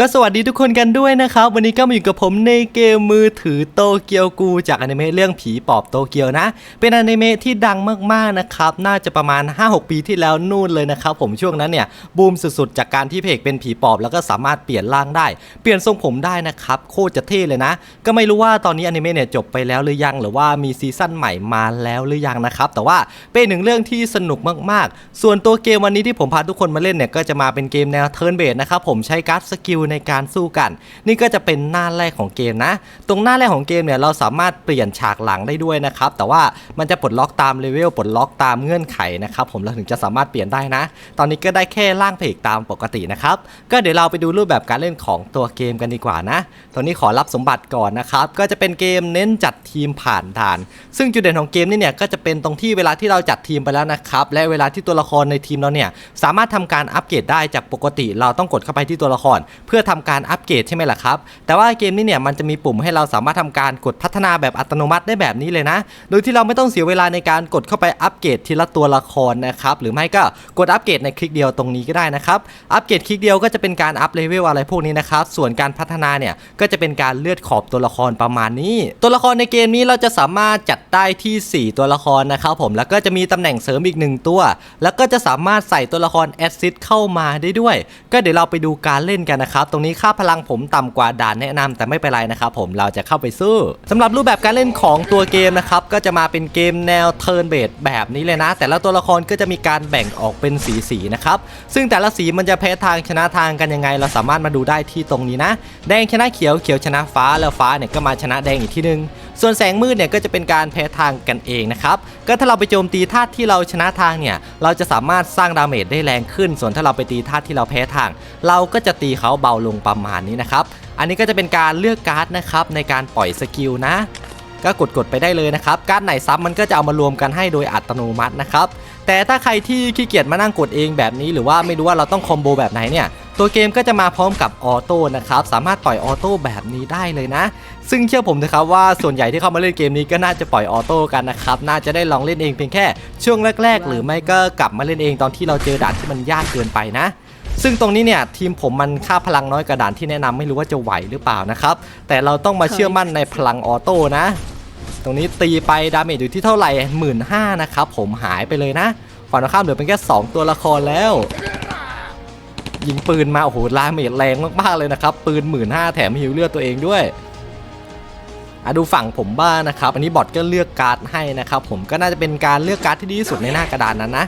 ก็สวัสดีทุกคนกันด้วยนะครับ วันนี้ก็มาอยู่กับผมในเกมมือถือโตเกียวกู จากอนิเมะเรื่องผีปอบโตเกียวนะ เป็นอนิเมะที่ดังมากๆนะครับ น่าจะประมาณ 5-6 ปีที่แล้วนู่นเลยนะครับ ผมช่วงนั้นเนี่ย บูมสุดๆ จากการที่เพกเป็นผีปอบ แล้วก็สามารถเปลี่ยนร่างได้ เปลี่ยนทรงผมได้นะครับ โคตรจะเท่เลยนะ ก็ไม่รู้ว่าตอนนี้อนิเมะเนี่ยจบไปแล้วหรือยังหรือว่ามีซีซั่นใหม่มาแล้วหรือยังนะครับแต่ว่าเป็นหนึ่งเรื่องที่สนุกมากๆ ส่วนตัวเกมวันนี้ที่ผมพาทุกคนมาเล่นเนี่ยก็จะมาเป็นเกมแนวเทิร์นเบสนะครับผมใช้การ์ดสกิลในการสู้กัน นี่ก็จะเป็นหน้าแรกของเกมนะ ตรงหน้าแรกของเกมเนี่ยเราสามารถเปลี่ยนฉากหลังได้ด้วยนะครับ แต่ว่ามันจะปลดล็อกตามเลเวลปลดล็อกตามเงื่อนไขนะครับผมเราถึงจะสามารถเปลี่ยนได้นะ ตอนนี้ก็ได้แค่ร่างเพกตามปกตินะครับ ก็เดี๋ยวเราไปดูรูปแบบการเล่นของตัวเกมกันดีกว่านะ ตอนนี้ขอรับสมบัติก่อนนะครับ ก็จะเป็นเกมเน้นจัดทีมผ่านด่าน ซึ่งจุดเด่นของเกมนี่เนี่ยก็จะเป็นตรงที่เวลาที่เราจัดทีมไปแล้วนะครับ และเวลาที่ตัวละครในทีมเราเนี่ยสามารถทำการอัปเกรดได้จากปกติ เราต้องกดเข้าไปที่ตัวละคร เพื่อื่อทำการอัปเกรดใช่ไหมล่ะครับ แต่ว่าเกมนี้เนี่ยมันจะมีปุ่มให้เราสามารถทำการกดพัฒนาแบบอัตโนมัติได้แบบนี้เลยนะ โดยที่เราไม่ต้องเสียเวลาในการกดเข้าไปอัปเกรดทีละตัวละครนะครับ หรือไม่ก็กดอัปเกรดในคลิกเดียวตรงนี้ก็ได้นะครับ อัปเกรดคลิกเดียวก็จะเป็นการอัพเลเวลอะไรพวกนี้นะครับ ส่วนการพัฒนาเนี่ยก็จะเป็นการเลือดขอบตัวละครประมาณนี้ ตัวละครในเกมนี้เราจะสามารถจัดได้ที่ 4 ตัวละครนะครับผม แล้วก็จะมีตำแหน่งเสริมอีกหนึ่งตัว แล้วก็จะสามารถใส่ตัวละครแอดซิดเข้ามาได้ด้วย ก็เดี๋ยวเราไปดูการเล่นกันนะครับตรงนี้ค่าพลังผมต่ำกว่าด่านแนะนำแต่ไม่เป็นไรนะครับผมเราจะเข้าไปสู้สำหรับรูปแบบการเล่นของตัวเกมนะครับก็จะมาเป็นเกมแนวเทิร์นเบดแบบนี้เลยนะ แต่ละตัวละครก็จะมีการแบ่งออกเป็นสีสีๆนะครับซึ่งแต่ละสีมันจะแพ้ทางชนะทางกันยังไง เราสามารถมาดูได้ที่ตรงนี้นะ แดงชนะเขียวเขียวชนะฟ้าแล้วฟ้าเนี่ยก็มาชนะแดงอีกที่นึง ส่วนแสงมืดเนี่ยก็จะเป็นการแพ้ทางกันเองนะครับก็ถ้าเราไปโจมตีธาตุที่เราชนะทางเนี่ยเราจะสามารถสร้างดาเมจได้แรงขึ้น ส่วนถ้าเราไปตีธาตุที่เราแพ้ทาง เราก็จะตีเขาเบาลงประมาณนี้นะครับอันนี้ก็จะเป็นการเลือกการ์ดนะครับในการปล่อยสกิลนะก็กดกดๆไปได้เลยนะครับ การ์ดไหนซ้ำมันก็จะเอามารวมกันให้โดยอัตโนมัตินะครับ แต่ถ้าใครที่ขี้เกียจมานั่งกดเองแบบนี้ หรือว่าไม่รู้ว่าเราต้องคอมโบแบบไหนเนี่ย ตัวเกมก็จะมาพร้อมกับออโต้นะครับสามารถปล่อยออโต้แบบนี้ได้เลยนะ ซึ่งเชื่อผมนะครับว่าส่วนใหญ่ที่เข้ามาเล่นเกมนี้ก็น่าจะปล่อยออโต้กันนะครับน่าจะได้ลองเล่นเองเพียงแค่ช่วงแรก ๆ หรือไม่ก็กลับมาเล่นเองตอนที่เราเจอด่านที่มันยากเกินไปนะซึ่งตรงนี้เนี่ยทีมผมมันค่าพลังน้อยกระด่านที่แนะนำไม่รู้ว่าจะไหวหรือเปล่านะครับ แต่เราต้องมาเชื่อมั่นในพลังออโต้นะ ตรงนี้ตีไปดาเมจอยู่ที่เท่าไหร่หมื่นห้านะครับผมหายไปเลยนะฝั่งตรงข้ามเหลือเป็นแค่2ตัวละครแล้ว ยิงปืนมาโอ้โหดาเมจแรงมากๆเลยนะครับ ปืนหมื่นห้าแถมฮิวเลือดตัวเองด้วยอะดูฝั่งผมบ้างนะครับ อันนี้บอทก็เลือกการ์ดให้นะครับ ผมก็น่าจะเป็นการเลือกการ์ดที่ดีที่สุดในหน้ากระดานนั้นนะ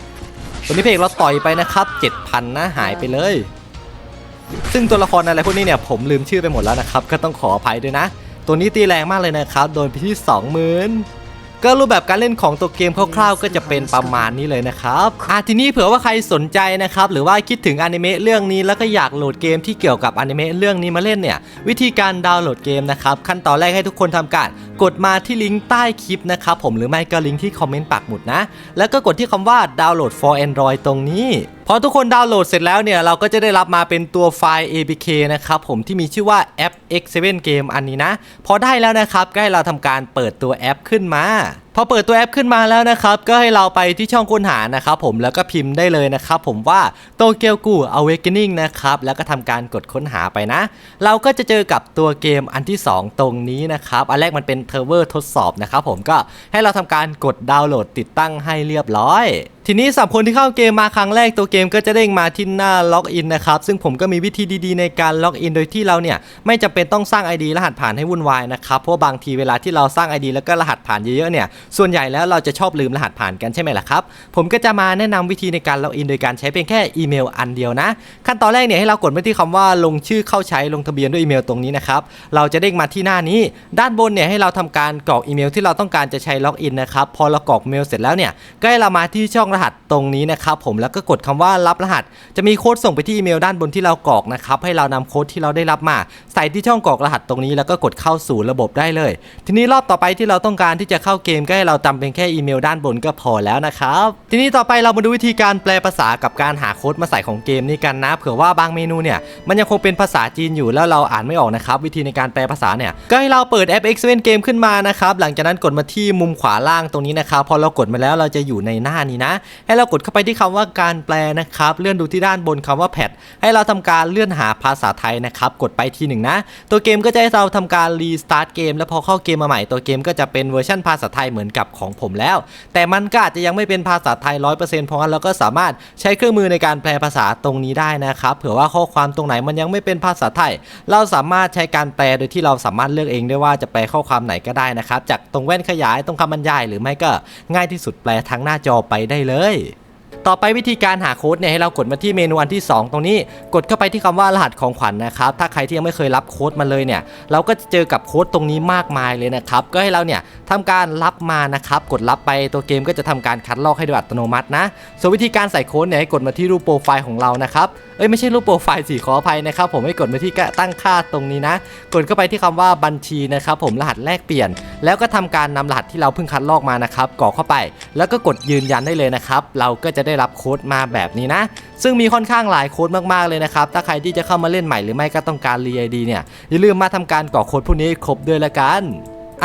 ตัวนี้เพลงเราต่อยไปนะครับ7,000นะหายไปเลย ซึ่งตัวละครอะไรพวกนี้เนี่ยผมลืมชื่อไปหมดแล้วนะครับ ก็ต้องขออภัยด้วยนะ ตัวนี้ตีแรงมากเลยนะครับ โดนไปที่ 20,000 ก็รูปแบบการเล่นของตัวเกมคร่าวๆ ก็จะเป็นประมาณนี้เลยนะครับอะทีนี้เผื่อว่าใครสนใจนะครับหรือว่าคิดถึงอนิเมะเรื่องนี้แล้วก็อยากโหลดเกมที่เกี่ยวกับอนิเมะเรื่องนี้มาเล่นเนี่ยวิธีการดาวน์โหลดเกมนะครับขั้นตอนแรกให้ทุกคนทำการกดมาที่ลิงก์ใต้คลิปนะครับผมหรือไม่ก็ลิงก์ที่คอมเมนต์ปักหมุดนะแล้วก็กดที่คำว่าดาวน์โหลด for Android ตรงนี้ พอทุกคนดาวน์โหลดเสร็จแล้วเนี่ย เราก็จะได้รับมาเป็นตัวไฟล์ APK นะครับผมที่มีชื่อว่าแอป X7 Game อันนี้นะ พอได้แล้วนะครับก็ให้เราทำการเปิดตัวแอปขึ้นมาพอเปิดตัวแอปขึ้นมาแล้วนะครับ ก็ให้เราไปที่ช่องค้นหานะครับผมแล้วก็พิมพ์ได้เลยนะครับผมว่าโตเกียวกู Awakening นะครับ แล้วก็ทำการกดค้นหาไปนะ เราก็จะเจอกับตัวเกมอันที่ 2 ตรงนี้นะครับ อันแรกมันเป็นเทอร์เวอร์ทดสอบนะครับผมก็ให้เราทำการกดดาวน์โหลดติดตั้งให้เรียบร้อยทีนี้สำหรับคนที่เข้าเกมมาครั้งแรกตัวเกมก็จะเด้งมาที่หน้าล็อกอินนะครับ ซึ่งผมก็มีวิธีดีๆในการล็อกอินโดยที่เราเนี่ยไม่จำเป็นต้องสร้าง ID รหัสผ่านให้วุ่นวายนะครับเพราะบางทีเวลาที่เราสร้าง ID แล้วก็รหัสผ่านเยอะๆเนี่ยส่วนใหญ่แล้วเราจะชอบลืมรหัสผ่านกันใช่ไหมล่ะครับ ผมก็จะมาแนะนำวิธีในการล็อกอินโดยการใช้เพียงแค่อีเมลอันเดียวนะ ขั้นตอนแรกเนี่ยให้เรากดไปที่คำว่าลงชื่อเข้าใช้ลงทะเบียนด้วยอีเมลตรงนี้นะครับ เราจะเด้งมาที่หน้านี้ ด้านบนเนี่ยให้เราทำการกรอกอีเมลที่เราต้องการจะใช้ล็อกอินนะครับ พอเรากรอกเมลเสร็จแล้วเนี่ยก็ให้เรามาที่ช่องรหัสตรงนี้นะครับผมแล้วก็กดคำว่ารับรหัส จะมีโค้ดส่งไปที่อีเมลด้านบนที่เรากรอกนะครับให้เรานำโค้ดที่เราได้รับมา ใส่ที่ช่องกรอกรหัสตรงนี้แล้วก็กดเข้าสู่ระบบได้เลย ทีนี้รอบต่อไปที่เราต้องการที่จะเข้าเกมก็ให้เราจำเป็นแค่อีเมลด้านบนก็พอแล้วนะครับ ทีนี้ต่อไปเรามาดูวิธีการแปลภาษากับการหาโค้ดมาใส่ของเกมนี้กันนะ เผื่อว่าบางเมนูเนี่ยมันยังคงเป็นภาษาจีนอยู่แล้วเราอ่านไม่ออกนะครับ วิธีในการแปลภาษาเนี่ยก็ให้เราเปิดแอป X7 Game ขึ้นมานะครับหลังจากนั้นกดมาที่มุมขวาล่างตรงนี้นะครับพอเรากดมาแล้วเราจะอยู่ในหน้านี้นะ ให้เรากดเข้าไปที่คำว่าการแปลนะครับเลื่อนดูที่ด้านบนคำว่าแพทให้เราทำการเลื่อนหาภาษาไทยนะครับกดไปทีหนึ่งนะ ตัวเกมก็จะให้เราทำการรีสตาร์ทเกมแล้วพอเข้าเกมมาใหม่ตัวเกมก็จะเป็นเวอร์ชันภาษาไทยเหมือนือนกับของผมแล้ว แต่มันก็อาจจะยังไม่เป็นภาษาไทย 100%เพราะงั้นเราก็สามารถใช้เครื่องมือในการแปลภาษาตรงนี้ได้นะครับเผื่อว่าข้อความตรงไหนมันยังไม่เป็นภาษาไทย เราสามารถใช้การแปลโดยที่เราสามารถเลือกเองได้ว่าจะแปลข้อความไหนก็ได้นะครับจากตรงแว่นขยายตรงคำบรรยาย หรือไม่ก็ง่ายที่สุดแปลทั้งหน้าจอไปได้เลย ต่อไปวิธีการหาโค้ดเนี่ยให้เรากดมาที่เมนูอันที่ 2 ตรงนี้กดเข้าไปที่คำว่ารหัสของขวัญนะครับถ้าใครที่ยังไม่เคยรับโค้ดมาเลยเนี่ยเราก็จะเจอกับโค้ดตรงนี้มากมายเลยนะครับก็ให้เราเนี่ยทำการรับมานะครับกดรับไปตัวเกมก็จะทำการคัดลอกให้โดยอัตโนมัตินะส่วนวิธีการใส่โค้ดเนี่ยให้กดมาที่รูปโปรไฟล์ของเรานะครับเอ้ยไม่ใช่รูปโปรไฟล์สิขออภัยนะครับผมให้กดมาที่ตั้งค่าตรงนี้นะ กดเข้าไปที่คำว่าบัญชีนะครับผมรหัสแลกเปลี่ยน แล้วก็ทำการนำรหัสที่เราเพิ่งคัดลอกมานะครับกรอกเข้าไป แล้วก็กดยืนยันได้เลยนะครับเราก็จะะได้รับโค้ดมาแบบนี้นะ ซึ่งมีค่อนข้างหลายโค้ดมากๆเลยนะครับ ถ้าใครที่จะเข้ามาเล่นใหม่หรือไม่ก็ต้องการรีไอดีเนี่ยอย่าลืมมาทำการกรอกโค้ดพวกนี้ครบด้วยละกัน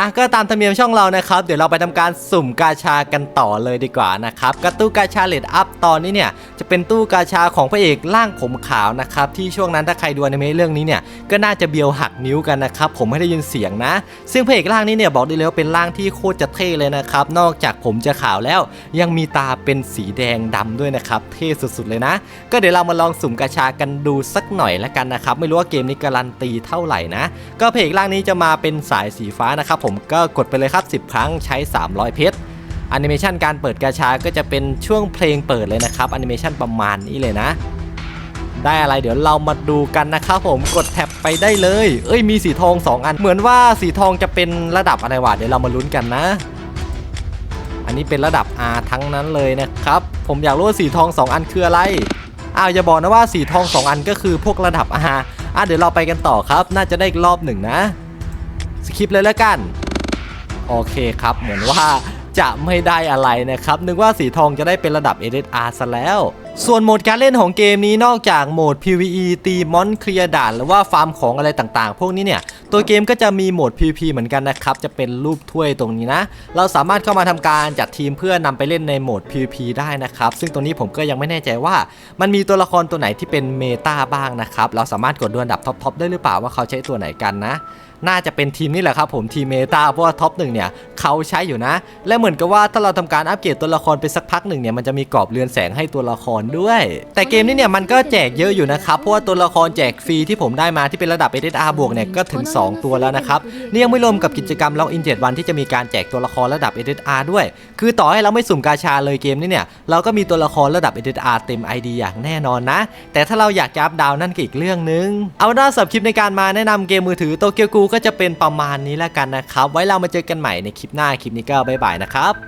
อะก็ตามธรรมเนียมช่องเรานะครับ เดี๋ยวเราไปทำการสุ่มกาชากันต่อเลยดีกว่านะครับกระตู้กาชาเลดอัพตอนนี้เนี่ยจะเป็นตู้กาชาของพระเอกร่างผมขาวนะครับที่ช่วงนั้นถ้าใครดูอนิเมะเรื่องนี้เนี่ยก็น่าจะเบียวหักนิ้วกันนะครับผมไม่ได้ยินเสียงนะ ซึ่งพระเอกร่างนี้เนี่ยบอกได้เลยว่าเป็นร่างที่โคตรจะเท่เลยนะครับนอกจากผมจะขาวแล้ว ยังมีตาเป็นสีแดงดำด้วยนะครับเท่สุดๆเลยนะ ก็เดี๋ยวเรามาลองสุ่มกาชากันดูสักหน่อยละกันนะครับไม่รู้ว่าเกมนี้การันตีเท่าไหร่นะก็เพลงร่างนี้จะมาเป็นสายสีฟ้านะครับผมก็กดไปเลยครับ 10 ครั้งใช้ 300 เพชรแอนิเมชันการเปิดกาชาก็จะเป็นช่วงเพลงเปิดเลยนะครับแอนิเมชันประมาณนี้เลยนะ ได้อะไรเดี๋ยวเรามาดูกันนะครับผมกดแท็บไปได้เลย เอ้ยมีสีทอง 2 อัน เหมือนว่าสีทองจะเป็นระดับอะไรวะเดี๋ยวเรามาลุ้นกันนะ อันนี้เป็นระดับ R ทั้งนั้นเลยนะครับ ผมอยากรู้ว่าสีทอง 2 อันคืออะไรอ้าวอย่าบอกนะว่าสีทอง 2 อันก็คือพวกระดับ R อะเดี๋ยวเราไปกันต่อครับ น่าจะได้อีกรอบหนึ่งนะ สคิปเลยแล้วกัน โอเคครับ เหมือนว่าจะไม่ได้อะไรนะครับ นึกว่าสีทองจะได้เป็นระดับ SSR ซะแล้ว ส่วนโหมดการเล่นของเกมนี้นอกจากโหมด PVE ตีมอนเคลียร์ด่าน หรือว่าฟาร์มของอะไรต่างๆ พวกนี้เนี่ย ตัวเกมก็จะมีโหมด PVP เหมือนกันนะครับ จะเป็นรูปถ้วยตรงนี้นะ เราสามารถเข้ามาทำการจัดทีมเพื่อนำไปเล่นในโหมด PVP ได้นะครับ ซึ่งตรงนี้ผมก็ยังไม่แน่ใจว่า มันมีตัวละครตัวไหนที่เป็นเมตาบ้างนะครับ เราสามารถกดดูอันดับท็อปๆได้หรือเปล่าว่าเขาใช้ตัวไหนกันนะ น่าจะเป็นทีมนี่แหละครับผมทีมเมตาเพราะว่าท็อปหนึ่งเนี่ยเขาใช้อยู่นะ และเหมือนกับว่าถ้าเราทำการอัปเกรดตัวละครไปสักพักหนึ่งเนี่ยมันจะมีกรอบเรือนแสงให้ตัวละครด้วย แต่เกมนี้เนี่ยมันก็แจกเยอะอยู่นะครับ เพราะว่าตัวละครแจกฟรีที่ผมได้มาที่เป็นระดับ SSR บวกเนี่ยก็ถึง 2 ตัวแล้วนะครับนี่ยังไม่รวมกับกิจกรรมล็อกอิน7วันที่จะมีการแจกตัวละครระดับ SSR ด้วย คือต่อให้เราไม่สุ่มกาชาเลยเกมนี้เนี่ยเราก็มีตัวละครระดับ SSR เต็ม ID อย่างแน่นอนนะ แต่ถ้าเราอยากจะอัพดาวนั่นก็อีกเรื่องนึง เอาด้าสับคลิปในการมาแนะนำเกมมือถือโตเกียวกูก็จะเป็นประมาณนี้แล้วกันนะครับ ไว้เรามาเจอกันใหม่ในคลิปหน้าคลิปนี้ก็บ๊ายบายนะครับ